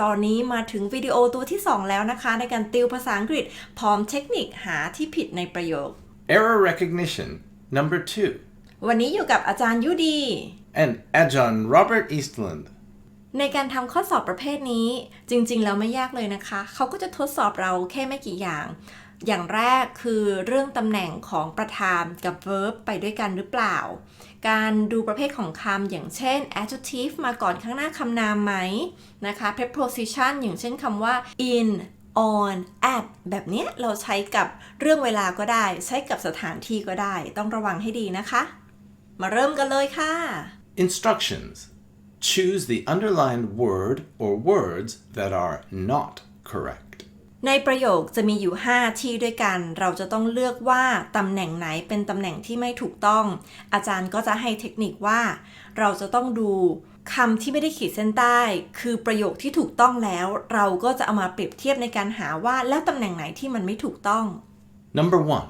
ตอนนี้มาถึงวิดีโอตัวที่ 2 แล้วนะคะ ในการติวภาษาอังกฤษ พร้อมเทคนิคหาที่ผิดในประโยค Error recognition. Number two. วันนี้อยู่กับอาจารย์ยุดี And Ajahn Robert Eastland. ในการทำข้อสอบประเภทนี้จริงๆ แล้วไม่ยากเลยนะคะ เขาก็จะทดสอบเราแค่ไม่กี่อย่าง อย่างแรกคือเรื่องตำแหน่งของประธานกับ verb ไปด้วยกันหรือเปล่า การดูประเภทของคำอย่างเช่น adjective มาก่อนข้างหน้าคำนามไหมนะคะ preposition อย่างเช่นคำว่า in on at แบบนี้เราใช้กับเรื่องเวลาก็ได้ ใช้กับสถานที่ก็ได้ ต้องระวังให้ดีนะคะ มาเริ่มกันเลยค่ะ Instructions. Choose the underlined word or words that are not correct. ในประโยคจะมีอยู่ 5 ที่ด้วยกัน เราจะต้องเลือกว่าตำแหน่งไหนเป็นตำแหน่งที่ไม่ถูกต้อง อาจารย์ก็จะให้เทคนิคว่า เราจะต้องดูคำที่ไม่ได้ขีดเส้นใต้ คือประโยคที่ถูกต้องแล้ว เราก็จะเอามาเปรียบเทียบในการหาว่าแล้วตำแหน่งไหนที่มันไม่ถูกต้อง Number one.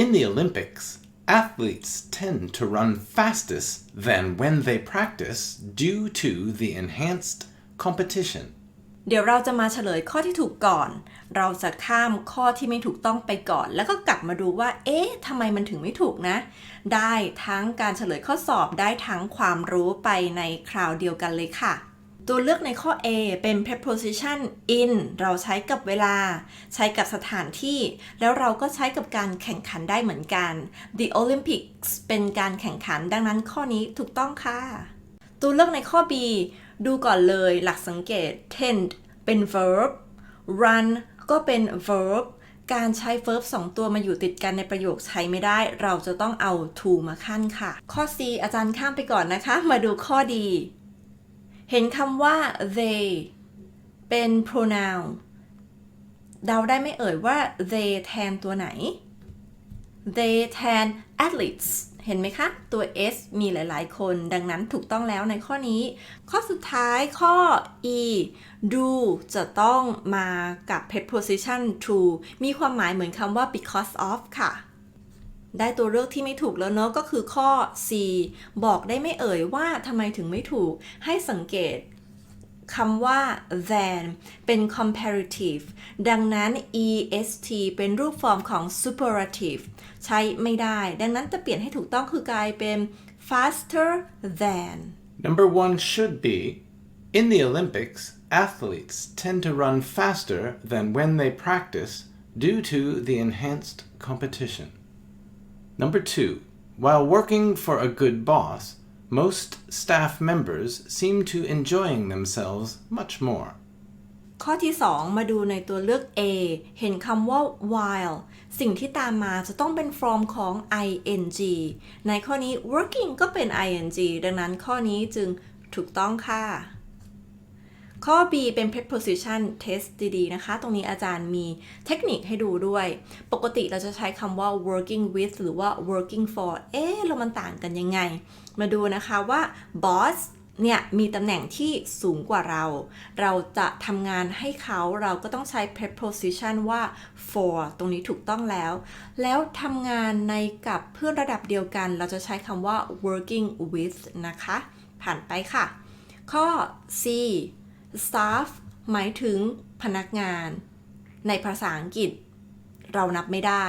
In the Olympics, athletes tend to run fastest than when they practice due to the enhanced competition. เดี๋ยวเราจะมาเฉลยข้อที่ถูกก่อน เราจะข้ามข้อที่ไม่ถูกต้องไปก่อน แล้วก็กลับมาดูว่า เอ๊ะทำไมมันถึงไม่ถูกนะ ได้ทั้งการเฉลยข้อสอบได้ทั้งความรู้ไปในคราวเดียวกันเลยค่ะ ตัวเลือกในข้อ A เป็น preposition in เราใช้กับเวลา ใช้กับสถานที่ แล้วเราก็ใช้กับการแข่งขันได้เหมือนกัน The Olympics เป็นการแข่งขันดังนั้นข้อนี้ถูกต้องค่ะ ตัวเลือกในข้อ B ดูก่อนเลยหลักสังเกต tend เป็น verb run ก็เป็น verb การใช้ verb 2 ตัวมาอยู่ติดกันในประโยคใช้ไม่ได้ เราจะต้องเอา to มาขั้นค่ะ ข้อ C อาจารย์ข้ามไปก่อนนะคะ มาดูข้อดี เห็นคำว่า they เป็น pronoun เดาได้ไม่เอ่ยว่า they แทนตัวไหน they แทน athletes เห็นไหมคะ ตัว s มีหลาย ๆ คน ดังนั้นถูกต้องแล้วในข้อนี้ ข้อสุดท้ายข้อ e do จะต้องมากับ preposition to มีความหมายเหมือนคำว่า because of ค่ะ ได้ตัวเลือกที่ไม่ถูกแล้วเนอะก็คือข้อ C บอกได้ไม่เอ่ยว่าทำไมถึงไม่ถูก ให้สังเกตคำว่า than เป็น comparative ดังนั้น est เป็นรูปฟอร์มของ superlative ใช้ไม่ได้ ดังนั้นจะเปลี่ยนให้ถูกต้องคือกลายเป็น faster than Number one should be In the Olympics, athletes tend to run faster than when they practice due to the enhanced competition. Number two, while working for a good boss, most staff members seem to enjoying themselves much more. ข้อที่ 2 มาดูในตัวเลือก A เห็นคำว่า while สิ่งที่ตามมาจะต้องเป็น from ของ ing ในข้อนี้ working ก็เป็น ing ดังนั้นข้อนี้จึงถูกต้องค่ะ ข้อ B เป็น preposition test ดีๆ นะคะ ตรงนี้อาจารย์มีเทคนิคให้ดูด้วย ปกติเราจะใช้คำว่า working with หรือว่า working for เอ๊ะแล้วมันต่างกันยังไง มาดูนะคะว่า boss เนี่ยมีตำแหน่งที่สูงกว่าเรา เราจะทำงานให้เขาเราก็ต้องใช้ preposition ว่า for ตรงนี้ถูกต้องแล้ว แล้วทำงานในกับเพื่อนระดับเดียวกัน เราจะใช้คำว่า working with นะคะ ผ่านไปค่ะ ข้อ C staff หมายถึงพนักงาน ในภาษาอังกฤษ เรานับไม่ได้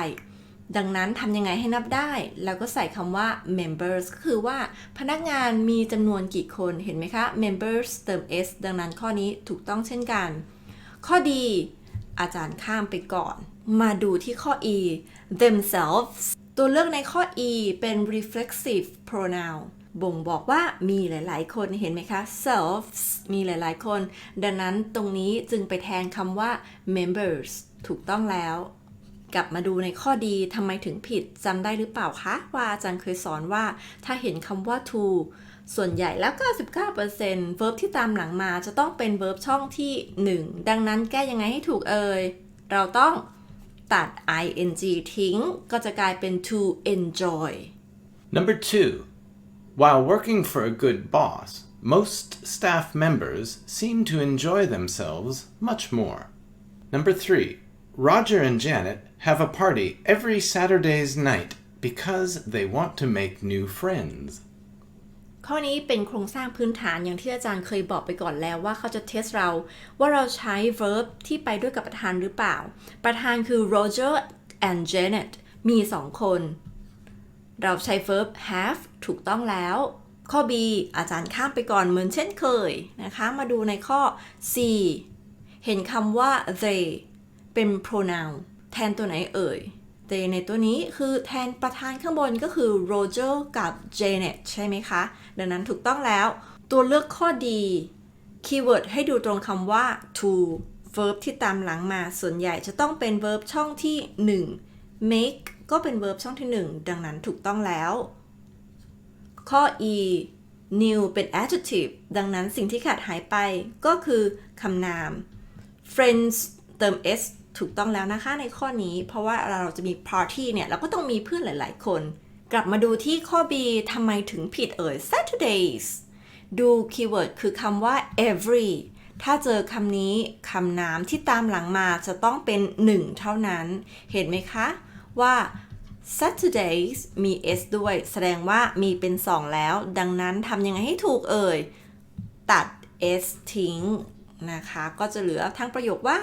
ดังนั้นทำยังไงให้นับได้แล้วก็ใส่คำว่า members ก็คือว่าพนักงานมีจำนวนกี่คนเห็นไหมคะ members เติม s ดังนั้นข้อนี้ถูกต้องเช่นกัน ข้อดีอาจารย์ข้ามไปก่อน มาดูที่ข้อ e themselves ตัวเลือกในข้อ e เป็น reflexive pronoun บ่งบอกว่ามีหลาย ๆ คนเห็นไหมคะ selves มีหลาย ๆ คน ดังนั้นตรงนี้จึงไปแทนคำว่า members ถูกต้องแล้ว กลับมาดูในข้อดีทำไมถึงผิดจำได้หรือเปล่าคะ ว่าอาจารย์เคยสอนว่า ถ้าเห็นคำว่า to ส่วนใหญ่แล้ว 99% verb ที่ตามหลังมาจะต้องเป็น verb ช่องที่ 1 ดังนั้นแก้ยังไงให้ถูกเอ่ย เราต้องตัด ing ทิ้ง ก็จะกลายเป็น to enjoy Number two, while working for a good boss, most staff members seem to enjoy themselves much more. Number three, Roger and Janet have a party every Saturday's night because they want to make new friends. ข้อนี้เป็นโครงสร้างพื้นฐานอย่างที่อาจารย์เคยบอกไปก่อนแล้วว่าเขาจะเทสเรา ว่าเราใช้ verb ที่ไปด้วยกับประธานหรือเปล่า ประธานคือ Roger and Janet มีสองคน เราใช้ verb have ถูกต้องแล้ว ข้อ B อาจารย์ข้ามไปก่อนเหมือนเช่นเคยนะคะ มาดูในข้อ C เห็นคำว่า they เป็น pronoun แทนตัวไหนเอ่ย they ในตัวนี้คือแทนประธานข้างบนก็คือ Roger กับ Janet ใช่ไหมคะ ดังนั้นถูกต้องแล้ว ตัวเลือกข้อดีคีย์เวิร์ดให้ดูตรงคำว่า to verb ที่ตามหลังมาส่วนใหญ่จะต้องเป็น verb ช่องที่ 1 make ก็เป็น verb ช่องที่ 1 ดังนั้นถูกต้องแล้ว ข้อ e new เป็น adjective ดังนั้นสิ่งที่ขาดหายไปก็คือคำนาม friends เติม s ถูกต้องแล้วนะคะในข้อนี้ เพราะว่าเราจะมี party เนี่ยเราก็ต้องมีเพื่อนหลาย ๆ คน กลับมาดูที่ข้อ b ทำไมถึงผิดเอ่ย Saturdays ดูคีย์เวิร์ดคือคำว่า every ถ้าเจอคำนี้คำนามที่ตามหลังมาจะต้องเป็น 1 เท่านั้น เห็นไหมคะ ว่า Saturdays มี s ด้วย แสดงว่ามีเป็น 2 แล้ว ดังนั้นทำยังไงให้ถูกเอ่ย ตัด s ทิ้งนะคะ ก็จะเหลือทั้งประโยคว่า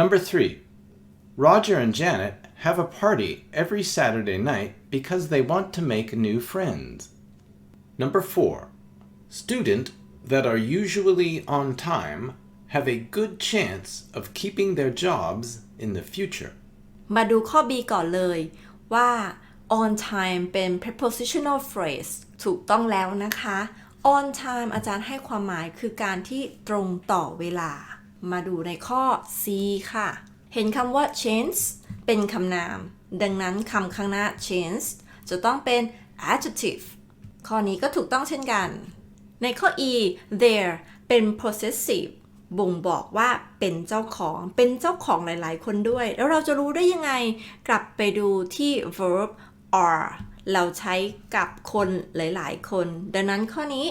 Number three, Roger and Janet have a party every Saturday night because they want to make new friends. Number four, student that are usually on time have a good chance of keeping their jobs in the future. มาดูข้อ B ก่อนเลยว่า on time เป็น prepositional phrase ถูกต้องแล้วนะคะ on time อาจารย์ให้ความหมายคือการที่ตรงต่อเวลา มาดูในข้อ C ค่ะ เห็นคำว่า change เป็นคำนาม ดังนั้นคำข้างหน้า change จะต้องเป็น adjective ข้อนี้ก็ถูกต้องเช่นกัน ในข้อ e there เป็น possessive บ่งบอกว่าเป็นเจ้าของเป็นเจ้าของหลาย ๆ คนด้วย แล้วเราจะรู้ได้ยังไง กลับไปดูที่ verb are เราใช้กับคนหลาย ๆ คน ดังนั้นข้อนี้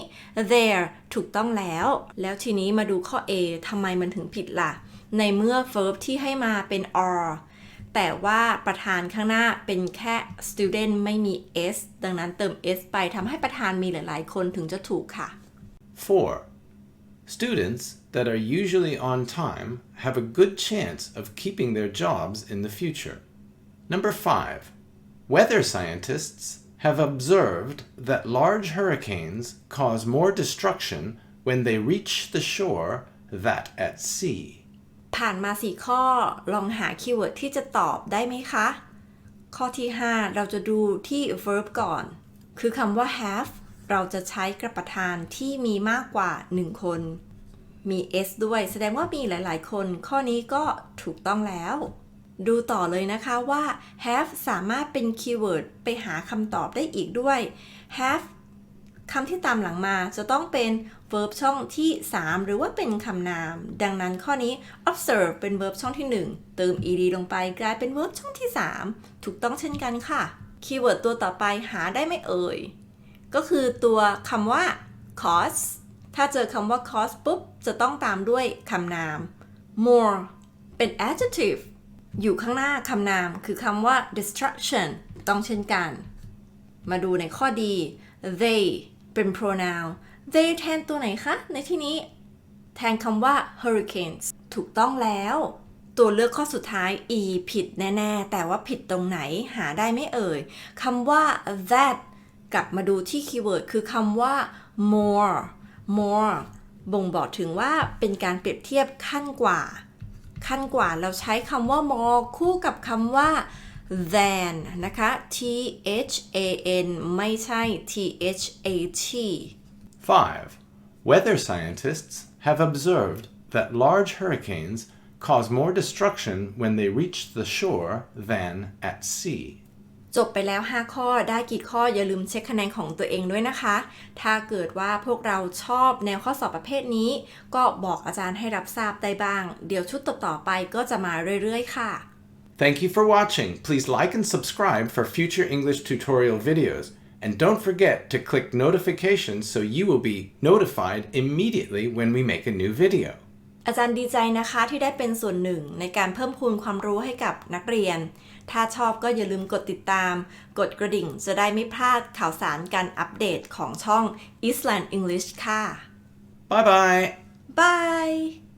there ถูกต้องแล้ว แล้วทีนี้มาดูข้อ A ทำไมมันถึงผิดล่ะ ในเมื่อ verb ที่ให้มาเป็น are แต่ว่าประธานข้างหน้าเป็นแค่ student ไม่มี s ดังนั้นเติม s ไปทำให้ประธานมีหลาย ๆ คนถึงจะถูกค่ะ for students that are usually on time have a good chance of keeping their jobs in the future. Number five, weather scientists have observed that large hurricanes cause more destruction when they reach the shore than at sea. ผ่านมา 4 ข้อ ลองหาคีย์เวิร์ดที่จะตอบได้ไหมคะ ข้อที่ 5 เราจะดูที่ verb ก่อน คือคำว่า have เราจะใช้กระประธานที่มีมากกว่า 1 คน มี s ด้วย แสดงว่ามีหลายๆ คน ข้อนี้ก็ถูกต้องแล้ว ดูต่อเลยนะคะว่า have สามารถเป็นคีย์เวิร์ดไปหาคำตอบได้อีกด้วย have คำที่ตามหลังมาจะต้องเป็น verb ช่องที่ 3 หรือว่าเป็นคำนาม ดังนั้นข้อนี้ observe เป็น verb ช่องที่ 1 เติม ed ลงไปกลายเป็น verb ช่องที่ 3 ถูกต้องเช่นกันค่ะ คีย์เวิร์ดตัวต่อไปหาได้ไม่เอ่ย ก็คือตัวคำว่า cause ถ้าเจอคำว่า cause ปุ๊บ จะต้องตามด้วยคำนาม more เป็น adjective อยู่ข้างหน้าคำนามคือคำว่า destruction ต้องเช่นกัน มาดูในข้อดี they เป็น pronoun they แทนตัวไหนคะ ในที่นี้ แทนคำว่า hurricanes ถูกต้องแล้ว ตัวเลือกข้อสุดท้าย e ผิดแน่ๆ แต่ว่าผิดตรงไหนหาได้ไม่เอ่ยคำว่า that กลับมาดูที่คีย์เวิร์ดคือคำว่า more more บ่งบอกถึงว่าเป็นการเปรียบเทียบขั้นกว่า ขั้นกว่าเราใช้คำว่า more คู่กับคำว่า than นะคะ t h a n ไม่ใช่ t h a t Five, weather scientists have observed that large hurricanes cause more destruction when they reach the shore than at sea. จบไปแล้ว 5 ข้อได้กี่ข้ออย่าลืมเช็คคะแนนของตัวเองด้วยนะคะ ถ้าเกิดว่าพวกเราชอบแนวข้อสอบประเภทนี้ ก็บอกอาจารย์ให้รับทราบได้บ้าง เดี๋ยวชุดต่อๆไปก็จะมาเรื่อยๆ ค่ะ Thank you for watching. Please like and subscribe for future English tutorial videos. And don't forget to click notifications so you will be notified immediately when we make a new video. อาจารย์ดีใจนะคะที่ได้เป็นส่วนหนึ่งในการเพิ่มพูนความรู้ให้กับนักเรียน ถ้าชอบก็อย่าลืมกดติดตาม กดกระดิ่งจะได้ไม่พลาดข่าวสารการอัปเดตของช่อง Eastland English ค่ะ Bye bye. Bye